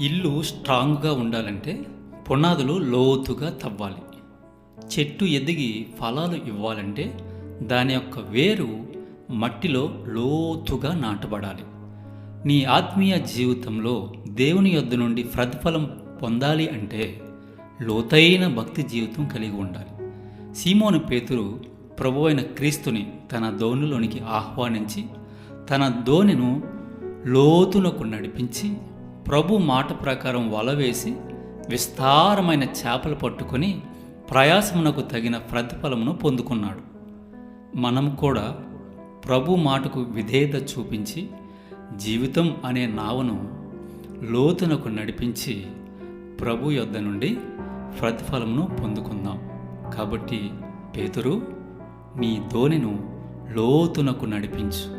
ఇల్లు స్ట్రాంగ్గా ఉండాలంటే పునాదులు లోతుగా తవ్వాలి. చెట్టు ఎదిగి ఫలాలు ఇవ్వాలంటే దాని యొక్క వేరు మట్టిలో లోతుగా నాటబడాలి. నీ ఆత్మీయ జీవితంలో దేవుని యొద్ద నుండి ప్రతిఫలం పొందాలి అంటే లోతైన భక్తి జీవితం కలిగి ఉండాలి. సీమోను పేతురు ప్రభు అయిన క్రీస్తుని తన దోణిలోనికి ఆహ్వానించి తన దోణిను లోతునకు నడిపించి ప్రభు మాట ప్రకారం వల వేసి విస్తారమైన చేపలు పట్టుకొని ప్రయాసమునకు తగిన ప్రతిఫలమును పొందుకున్నాడు. మనం కూడా ప్రభు మాటకు విధేయత చూపించి జీవితం అనే నావను లోతునకు నడిపించి ప్రభు యొద్ద నుండి ప్రతిఫలమును పొందుకుందాం. కాబట్టి పేతురు నీ దోణిను లోతునకు నడిపించు.